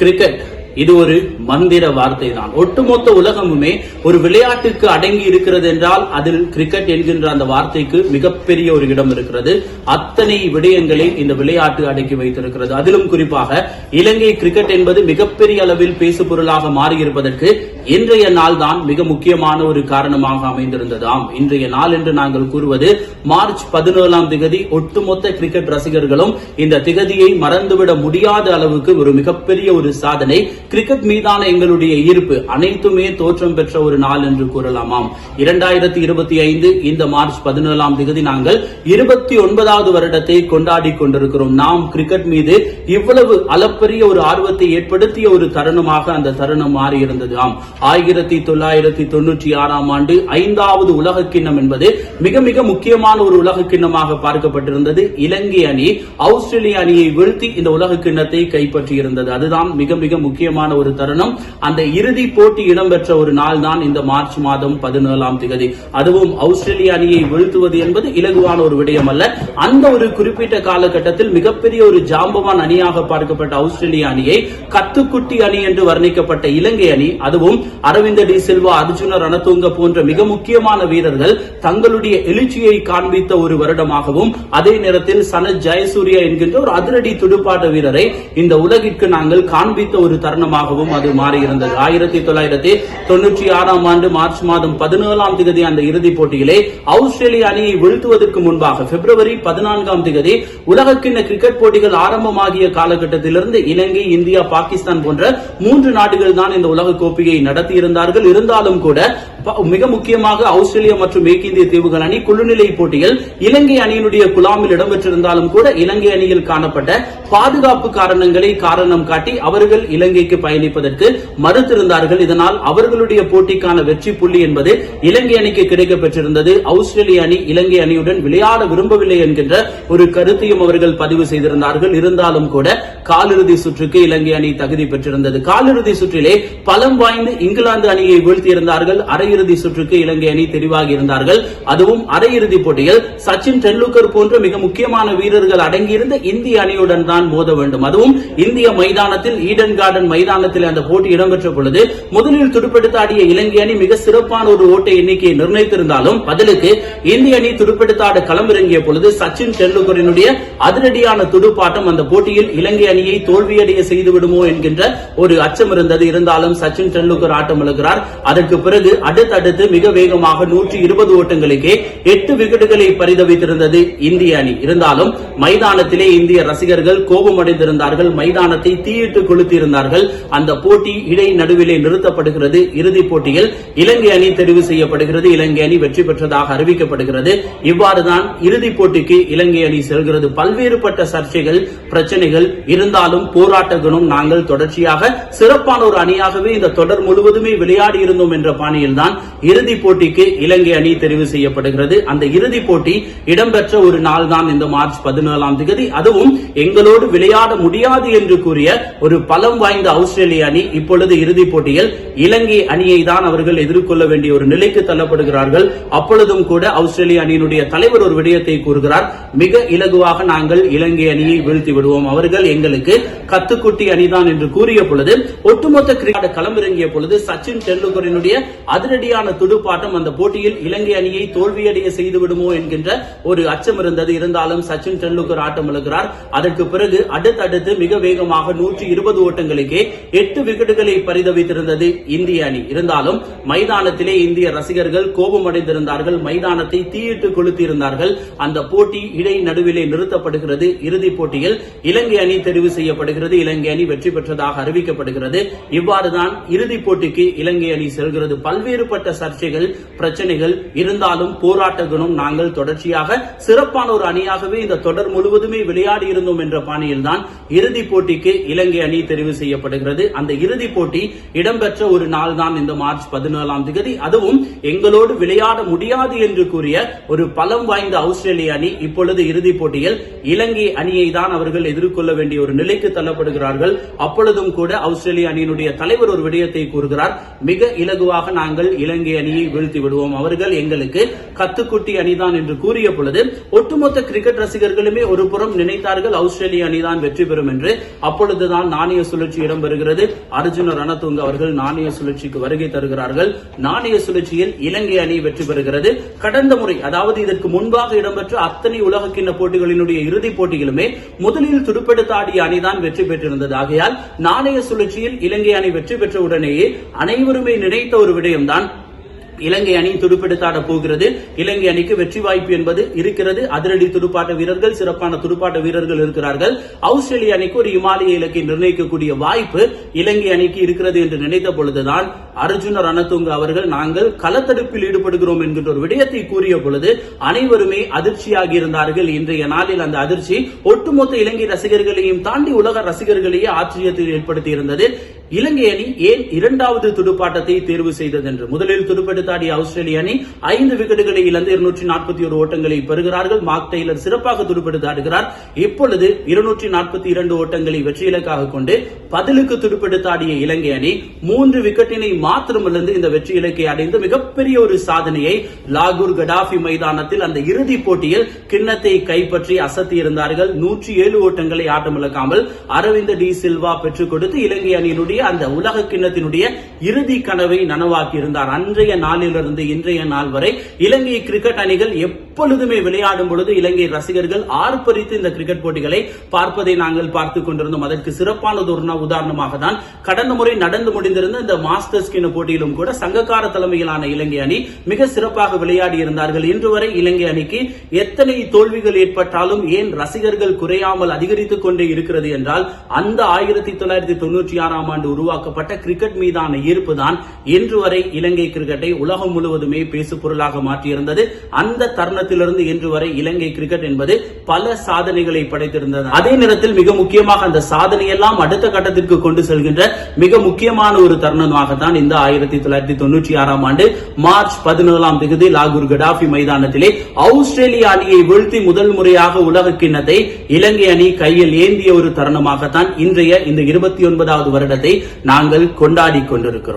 Cricket இது ஒரு மந்திர வார்த்தை தான் ஒட்டுமொத்த உலகமுமே ஒரு விளையாட்டுக்கு அடங்கி இருக்கிறது என்றால் அதில் கிரிக்கெட் என்கின்ற அந்த வார்த்தைக்கு மிகப்பெரிய ஒரு இடம் இருக்கிறது. அத்தனை விடயங்களை இந்த விளையாட்டு அடக்கி வைத்திருக்கிறது. அதிலும் குறிப்பாக இலங்கை கிரிக்கெட் என்பது மிகப்பெரிய அளவில் பேசு பொருளாக மாறியிருப்பதற்கு இன்றைய நாள் தான் மிக முக்கியமான ஒரு காரணமாக அமைந்திருந்ததாம் இன்றைய நாள் என்று நாங்கள் கூறுவது மார்ச் பதினேழாம் திகதி ஒட்டுமொத்த கிரிக்கெட் ரசிகர்களும் இந்த திகதியை மறந்துவிட முடியாத அளவுக்கு ஒரு மிகப்பெரிய ஒரு சாதனை கிரிக்கெட் மீதான எங்களுடைய ஈர்ப்பு. அனைத்துமே தோற்றம் பெற்ற ஒரு நாள் என்று கூறலாமாம் இரண்டாயிரத்தி இருபத்தி ஐந்து இந்த மார்ச் பதினேழாம் திகதி நாங்கள் இருபத்தி ஒன்பதாவது வருடத்தை கொண்டாடி கொண்டிருக்கிறோம். நாம் கிரிக்கெட் மீது இவ்வளவு அளப்பரிய ஒரு ஆர்வத்தை ஏற்படுத்திய ஒரு தருணமாக அந்த தருணம் மாறியிருந்தது. ஆம் ஆயிரத்தி தொள்ளாயிரத்தி தொன்னூற்றி ஆறாம் ஆண்டு ஐந்தாவது உலக கிண்ணம் என்பது மிக மிக முக்கியமான ஒரு உலக கிண்ணமாக பார்க்கப்பட்டிருந்தது. இலங்கை அணி ஆஸ்திரேலிய அணியை வீழ்த்தி இந்த உலக கிண்ணத்தை கைப்பற்றியிருந்தது. அதுதான் மிக மிக முக்கியமான ஒரு தருணம். அந்த இறுதி போட்டி இடம்பெற்ற ஒரு நாள் தான் இந்த மார்ச் மாதம் பதினேழாம் திகதி. அதுவும் ஆஸ்திரேலிய அணியை வீழ்த்துவது என்பது இலகுவான ஒரு விடயம் அல்ல அந்த ஒரு குறிப்பிட்ட காலகட்டத்தில் மிகப்பெரிய ஒரு ஜாம்பவான் அணியாக பார்க்கப்பட்ட ஆஸ்திரேலிய அணியை கத்துக்குட்டி அணி என்று வர்ணிக்கப்பட்ட இலங்கை அணி அதுவும் அரவிந்த டி சில்வா அர்ஜுன ரணதுங்க போன்ற மிக முக்கியமான வீரர்கள் தங்களுடைய எழுச்சியை காண்பித்த ஒரு வருடமாகவும் அதே நேரத்தில் சனத் ஜெயசூர்யா என்கின்ற ஒரு அதிரடி துடுப்பாட்ட வீரரை இந்த உலகிற்கு நாங்கள் காண்பித்த ஒரு தருணமாகவும் அது மாறியிருந்தது. ஆயிரத்தி தொள்ளாயிரத்தி தொன்னூற்றி ஆறாம் ஆண்டு மார்ச் மாதம் பதினேழாம் திகதி அந்த இறுதிப் போட்டியிலே ஆஸ்திரேலிய அணியை வீழ்த்துவதற்கு முன்பாக பிப்ரவரி பதினான்காம் திகதி உலகக்கிண்ண கிரிக்கெட் போட்டிகள் ஆரம்பமாகிய காலகட்டத்திலிருந்து இலங்கை இந்தியா பாகிஸ்தான் போன்ற மூன்று நாடுகள் தான் இந்த உலக கோப்பையை நடத்தியிருந்தார்கள். இருந்தாலும் கூட மிக முக்கியமாக ஆஸ்திரேலியா மற்றும் மேற்கிந்திய தீவுகள் அணி குழுநிலை போட்டியில் இலங்கை அணியினுடைய குழாமில் இடம்பெற்றிருந்தாலும் கூட இலங்கை அணியில் காணப்பட்ட பாதுகாப்பு காரணங்களை காரணம் காட்டி அவர்கள் இலங்கைக்கு பயணிப்பதற்கு மறுத்திருந்தார்கள். இதனால் அவர்களுடைய போட்டிக்கான வெற்றி புள்ளி என்பது இலங்கை அணிக்கு கிடைக்க பெற்றிருந்தது ஆஸ்திரேலிய அணி இலங்கை அணியுடன் விளையாட விரும்பவில்லை என்கின்ற ஒரு கருத்தையும் அவர்கள் பதிவு செய்திருந்தார்கள். இருந்தாலும் கூட காலிறுதி சுற்றுக்கு இலங்கை அணி தகுதி பெற்றிருந்தது. காலிறுதி சுற்றிலே பலம் வாய்ந்து இங்கிலாந்து அணியை வீழ்த்தியிருந்தார்கள். அரையிறுதி சுற்றுக்கு இலங்கை அணி தெரிவாகி இருந்தார்கள். அதுவும் அரையிறுதி போட்டியில் சச்சின் டெண்டுல்கர் போன்ற மிக முக்கியமான வீரர்கள் அடங்கியிருந்த இந்திய அணியுடன் தான் மோத வேண்டும். அதுவும் இந்திய மைதானத்தில் ஈடன் கார்டன் மைதானத்தில் அந்த போட்டி இடம்பெற்ற பொழுது முதலில் துடுப்பெடுத்தாடிய இலங்கை அணி மிக சிறப்பான ஒரு ஓட்ட எண்ணிக்கையை நிர்ணயித்திருந்தாலும் பதிலுக்கு இந்திய அணி துடுப்பெடுத்தாட களமிறங்கிய பொழுது சச்சின் டெண்டுல்கரினுடைய அதிரடியான துடுப்பாட்டம் அந்த போட்டியில் இலங்கை அணியை தோல்வியடைய செய்து விடுமோ என்கின்ற ஒரு அச்சம் இருந்தது. இருந்தாலும் சச்சின் டெண்டுல்கர் ஆட்டம் இழக்கிறார் அதற்கு பிறகு அடுத்த அடுத்தடுத்து மிக வேகமாக நூற்றி இருபது ஓட்டங்களுக்கே எட்டு விக்கெட்டுகளை பரிதவித்திருந்தது இந்திய அணி. இருந்தாலும் மைதானத்திலே இந்திய ரசிகர்கள் கோபமடைந்திருந்தார்கள். மைதானத்தை தீயிட்டு கொளுத்தியிருந்தார்கள். அந்த போட்டி இடை நடுவிலே நிறுத்தப்படுகிறது. இறுதிப் போட்டியில் இலங்கை அணி தெரிவு செய்யப்படுகிறது. இலங்கை அணி வெற்றி பெற்றதாக அறிவிக்கப்படுகிறது. இவ்வாறுதான் இறுதிப் போட்டிக்கு இலங்கை அணி செல்கிறது. பல்வேறுபட்ட சர்ச்சைகள் பிரச்சனைகள் இருந்தாலும் போராட்ட குணம் நாங்கள் தொடர்ச்சியாக சிறப்பான ஒரு அணியாகவே இந்த தொடர் முழுவதுமே விளையாடி இருந்தோம் என்ற பாணியில்தான் தான் இறுதிப் போட்டிக்கு இலங்கை அணி தெரிவு செய்யப்படுகிறது. அந்த இறுதிப் போட்டி இடம்பெற்ற ஒரு நாள் தான் இந்த மார்ச் பதினேழாம் தேதி. அதுவும் எங்களோடு விளையாட முடியாது என்று கூறிய ஒரு பலம் வாய்ந்த ஆஸ்திரேலிய அணி இப்பொழுது இறுதிப் போட்டியில் இலங்கை அணியை தான் அவர்கள் எதிர்கொள்ள வேண்டிய ஒரு நிலைக்கு தள்ளப்படுகிறார்கள். அப்பொழுதும் கூட ஆஸ்திரேலிய அணியினுடைய தலைவர் ஒரு விடயத்தை கூறுகிறார். மிக இலகுவாக நாங்கள் இலங்கை அணியை வீழ்த்தி விடுவோம். அவர்கள் எங்களுக்கு கத்துக்குட்டி அணிதான் என்று கூறிய பொழுது ஒட்டுமொத்த கிரிக்கெட் களமிறங்கிய பொழுது சச்சின் டெண்டுல்கரினுடைய அதிரடி அதிரடியான துடுப்பாட்டம் அந்த போட்டியில் இலங்கை அணியை தோல்வியடைய செய்துவிடுமோ என்கின்ற ஒரு அச்சம் இருந்தது. இருந்தாலும் சச்சின் டெண்டுல்கர் ஆட்டம் இழக்கிறார். அதற்கு பிறகு அடுத்தடுத்து மிக வேகமாக நூற்றி இருபது ஓட்டங்களுக்கே எட்டு விக்கெட்டுகளை பரிதவித்திருந்தது இந்திய அணி. இருந்தாலும் மைதானத்திலே இந்திய ரசிகர்கள் கோபமடைந்திருந்தார்கள். மைதானத்தை தீயிட்டு கொளுத்தியிருந்தார்கள். அந்த போட்டி இடை நடுவிலே நிறுத்தப்படுகிறது. இறுதிப் போட்டியில் இலங்கை அணி தெரிவு செய்யப்படுகிறது. இலங்கை அணி வெற்றி பெற்றதாக அறிவிக்கப்படுகிறது. இவ்வாறுதான் இறுதிப் போட்டிக்கு இலங்கை அணி செல்கிறது. பல்வேறு பல்வேறுபட்ட சர்ச்சைகள் பிரச்சனைகள் இருந்தாலும் போராட்டங்களும் நாங்கள் தொடர்ச்சியாக சிறப்பான ஒரு அணியாகவே இந்த தொடர் முழுவதுமே விளையாடி இருந்தோம் என்ற பாணியில் தான் இறுதிப் போட்டிக்கு இலங்கை அணி தெரிவு செய்யப்படுகிறது. அந்த இறுதிப் போட்டி இடம்பெற்ற ஒரு நாள் தான் இந்த மார்ச் பதினேழாம் தேதி. அதுவும் எங்களோடு விளையாட முடியாது என்று கூறிய ஒரு பலம் வாய்ந்த ஆஸ்திரேலிய அணி இப்பொழுது இறுதிப் போட்டியில் இலங்கை அணியை தான் அவர்கள் எதிர்கொள்ள வேண்டிய ஒரு நிலைக்கு தள்ளப்படுகிறார்கள். அப்பொழுதும் கூட ஆஸ்திரேலிய அணியினுடைய தலைவர் ஒரு விடயத்தை கூறுகிறார். மிக இலகுவாக நாங்கள் இலங்கை அணியை வீழ்த்தி விடுவோம். அவர்கள் எங்களுக்கு கத்துக்குட்டி அணிதான் என்று கூறிய பொழுது ஒட்டுமொத்த கிரிக்கெட் ரசிகர்களுமே ஒரு புறம் நினைத்தார்கள் ஆஸ்திரேலிய அணிதான் வெற்றி பெறும் என்று. அப்பொழுதுதான் நாணய சுழற்சி இடம்பெறுகிறது. அர்ஜுன ரணதுங்க அவர்கள் நாணய சுழற்சிக்கு வருகை தருகிறார்கள். நாணய சுழற்சியில் இலங்கை அணி வெற்றி பெறுகிறது. கடந்த முறை அதாவது இதற்கு முன்பாக இடம்பெற்ற அத்தனை உலக கிண்ண போட்டிகளினுடைய இறுதிப் போட்டிகளுமே முதலில் துடுப்பெடுத்து ஆடிய அணிதான் வெற்றி பெற்றிருந்தது. ஆகையால் நாணய சுழற்சியில் இலங்கை அணி வெற்றி பெற்ற உடனேயே அனைவருமே நினைத்த ஒரு விடயம்தான் இலங்கை அணி துடுப்பெடுத்தாட போகிறது. இலங்கை அணிக்கு வெற்றி வாய்ப்பு என்பது இருக்கிறது. அதிரடி துடுப்பாட்ட வீரர்கள் சிறப்பான துடுப்பாட்ட வீரர்கள் இருக்கிறார்கள். ஆஸ்திரேலிய அணிக்கு ஒரு இமாலய இலக்கை நிர்ணயிக்கக்கூடிய வாய்ப்பு இலங்கை அணிக்கு இருக்கிறது என்று நினைத்த பொழுதுதான் அர்ஜுன ரணத்துங்க அவர்கள் நாங்கள் களத்தடுப்பில் ஈடுபடுகிறோம் என்கின்ற ஒரு விடயத்தை கூறிய பொழுது அனைவருமே அதிர்ச்சியாகி இருந்தார்கள். இன்றைய நாளில் அந்த அதிர்ச்சி ஒட்டுமொத்த இலங்கை ரசிகர்களையும் தாண்டி உலக ரசிகர்களையே ஆச்சரியத்தில் ஏற்படுத்தி இருந்தது. இலங்கை அணி ஏன் இரண்டாவது துடுப்பாட்டத்தை தேர்வு செய்தது என்று முதலில் துடுப்பெடுத்தாடிய ஆஸ்திரேலிய அணி ஐந்து விக்கெட்டுகளை இழந்து இருநூற்றி நாற்பத்தி ஒரு ஓட்டங்களை பெறுகிறார்கள். மார்க் டெய்லர் சிறப்பாக துடுப்பெடுத்தாடுகிறார் இப்பொழுது இருநூற்றி நாற்பத்தி இரண்டு ஓட்டங்களை வெற்றி இலக்காக கொண்டு பதிலுக்கு துடுப்பெடுத்தாடிய இலங்கை அணி மூன்று விக்கெட்டினை மாத்திரம் இழந்து இந்த வெற்றி இலக்கை அடைந்து மிகப்பெரிய ஒரு சாதனையை லாகூர் கடாஃபி மைதானத்தில் அந்த இறுதி போட்டியில் கிண்ணத்தை கைப்பற்றி அசத்தி இருந்தார்கள். நூற்றி ஏழு ஓட்டங்களை ஆட்டமிழக்காமல் அரவிந்த் டி சில்வா பெற்றுக் கொடுத்து இலங்கை அணியினுடைய அந்த உலக கிண்ணத்தினுடைய இறுதி கனவை நனவாக்கி இருந்தார். அன்றைய நாளிலிருந்து இன்றைய நாள் வரை இலங்கை கிரிக்கெட் அணிகள் எப்பொழுதுமே விளையாடும் பொழுது இலங்கை ரசிகர்கள் ஆர்ப்பரித்து இந்த கிரிக்கெட் போட்டிகளை பார்ப்பதை நாங்கள் பார்த்துக் கொண்டிருந்தோம். அதற்கு சிறப்பானது ஒரு உதாரணமாக தான் கடந்த முறை நடந்து முடிந்திருந்த இந்த மாஸ்டர்ஸ் கிண்ண போட்டியிலும் கூட சங்கக்கார தலைமையிலான இலங்கை அணி மிக சிறப்பாக விளையாடி இருந்தார்கள். இன்று வரை இலங்கை அணிக்கு எத்தனை தோல்விகள் ஏற்பட்டாலும் ஏன் ரசிகர்கள் குறையாமல் அதிகரித்துக் கொண்டே இருக்கிறது என்றால் அந்த ஆயிரத்தி தொள்ளாயிரத்தி தொண்ணூற்றி ஆறாம் ஆண்டு உருவாக்கப்பட்ட கிரிக்கெட் மீதான ஈர்ப்பு தான் இன்று வரை இலங்கை கிரிக்கெட்டை உலகம் முழுவதுமே பேசு பொருளாக மாற்றியிருந்தது. அந்த தருணத்திலிருந்து இன்று வரை இலங்கை கிரிக்கெட் என்பது பல சாதனைகளை படைத்திருந்தது. அதே நேரத்தில் மிக முக்கியமாக அந்த சாதனையெல்லாம் அடுத்த கட்டத்திற்கு கொண்டு செல்கின்ற மிக முக்கியமான ஒரு தருணமாக தான் இந்த ஆயிரத்தி தொள்ளாயிரத்தி தொண்ணூற்றி ஆறாம் ஆண்டு மார்ச் பதினேழாம் தேதி லாகூர் கடாஃபி மைதானத்திலே ஆஸ்திரேலிய அணியை வீழ்த்தி முதல் முறையாக உலக கிண்ணத்தை இலங்கை அணி கையில் ஏந்திய ஒரு தருணமாகத்தான் இன்றைய இந்த இருபத்தி ஒன்பதாவது வருடத்தை நாங்கள் கொண்டாடி கொண்டிருக்கிறோம்.